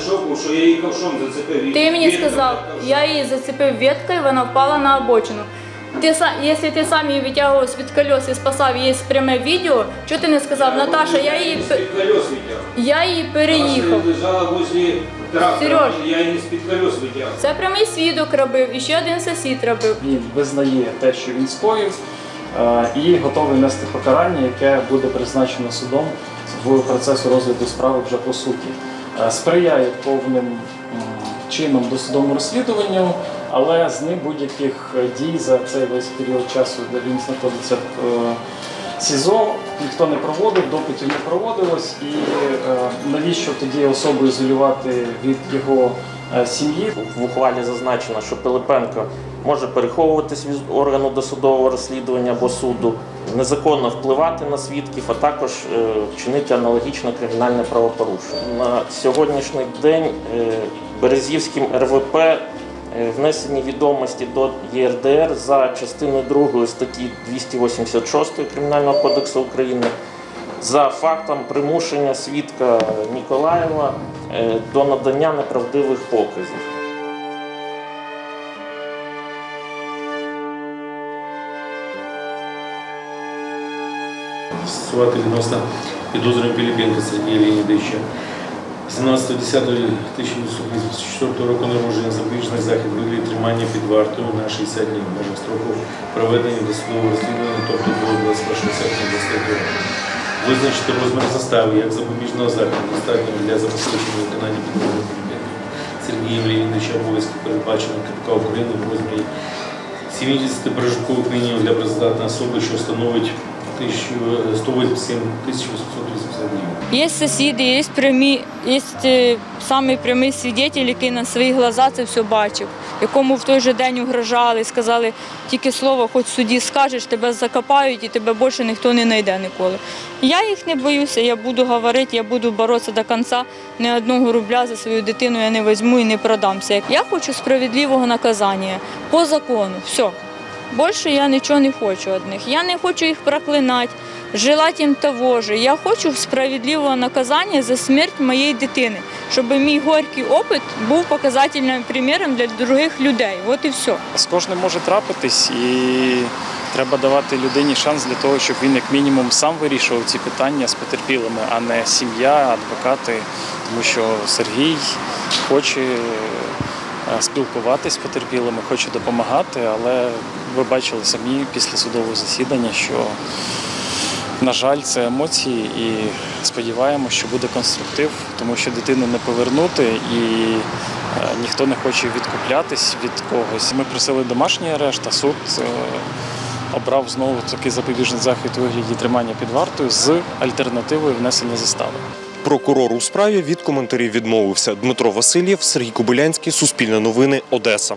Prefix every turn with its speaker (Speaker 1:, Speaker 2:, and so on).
Speaker 1: шоку, що я її ковшом зацепив.
Speaker 2: Ти мені сказав, я її зацепив веткою, вона впала на обочину. Ти якщо ти сам її витягував з-під колес і спасав, є пряме відео, чого ти не сказав, Наташа, я її, я її переїхав. Серьож.
Speaker 1: я її з-під колес витягав.
Speaker 2: Це прямий свідок робив, і ще один сусід робив.
Speaker 3: Він визнає те, що він скоїв, е, і готовий нести покарання, яке буде призначено судом в процесу розгляду справи вже по суті. Е, Сприяє повним чином досудовому розслідуванню, але з ним будь-яких е, дій за цей весь період часу, де він знаходиться в е, СІЗО, ніхто не проводив, допитів не проводилось, і навіщо тоді особу ізолювати від його сім'ї?
Speaker 4: В ухвалі зазначено, що Пилипенко може переховуватись від органу досудового розслідування або суду, незаконно впливати на свідків, а також е, вчинити аналогічне кримінальне правопорушення. На сьогоднішній день е, Березівським РВП е, внесені відомості до ЄРДР за частиною 2 статті 286 Кримінального кодексу України за фактом примушення свідка Ніколаєва до надання неправдивих показів.
Speaker 5: Застосувати відносно підозрюваного Піліпенка Сергія Леонідовича. 17.10.1984 року народження запобіжний захід вигляді тримання під вартою на 60 днів в строку проведення досудового розслідування, тобто до 21 серпня 2023 року. Визначити розмір застави як запобіжного заходу достатньо для забезпечення виконання Піліпенка Сергієм Леонідовича обов'язків передбачено КПК України в розмірі 70 прожиткових мінімумів для президентної особи, що становить 187 1880 гривень.
Speaker 2: Є сусіди, є прямі, є е, самий прямий свідетель, який на свої глаза це все бачив, якому в той же день угрожали, сказали, тільки слово, хоч судді скажеш, тебе закопають і тебе більше ніхто не знайде ніколи. Я їх не боюся, я буду говорити, я буду боротися до кінця. Ні одного рубля за свою дитину я не візьму і не продамся. Я хочу справедливого наказання по закону. Все. Більше я нічого не хочу від них. Я не хочу їх проклинати, желати їм того ж. Я хочу справедливого наказання за смерть моєї дитини, щоб мій горький опит був показательним приміром для других людей. От і все.
Speaker 3: З кожним може трапитись, і треба давати людині шанс для того, щоб він як мінімум сам вирішував ці питання з потерпілими, а не сім'я, адвокати. Тому що Сергій хоче спілкуватись з потерпілими, хоче допомагати, але ви бачили самі після судового засідання, що, на жаль, це емоції, і сподіваємося, що буде конструктив, тому що дитину не повернути і е, ніхто не хоче відкуплятись від когось. Ми просили домашній арешт, а суд е, обрав знову такий запобіжний захід у вигляді тримання під вартою з альтернативою внесення застави.
Speaker 6: Прокурор у справі від коментарів відмовився. Дмитро Васильєв, Сергій Кобилянський, Суспільне новини, Одеса.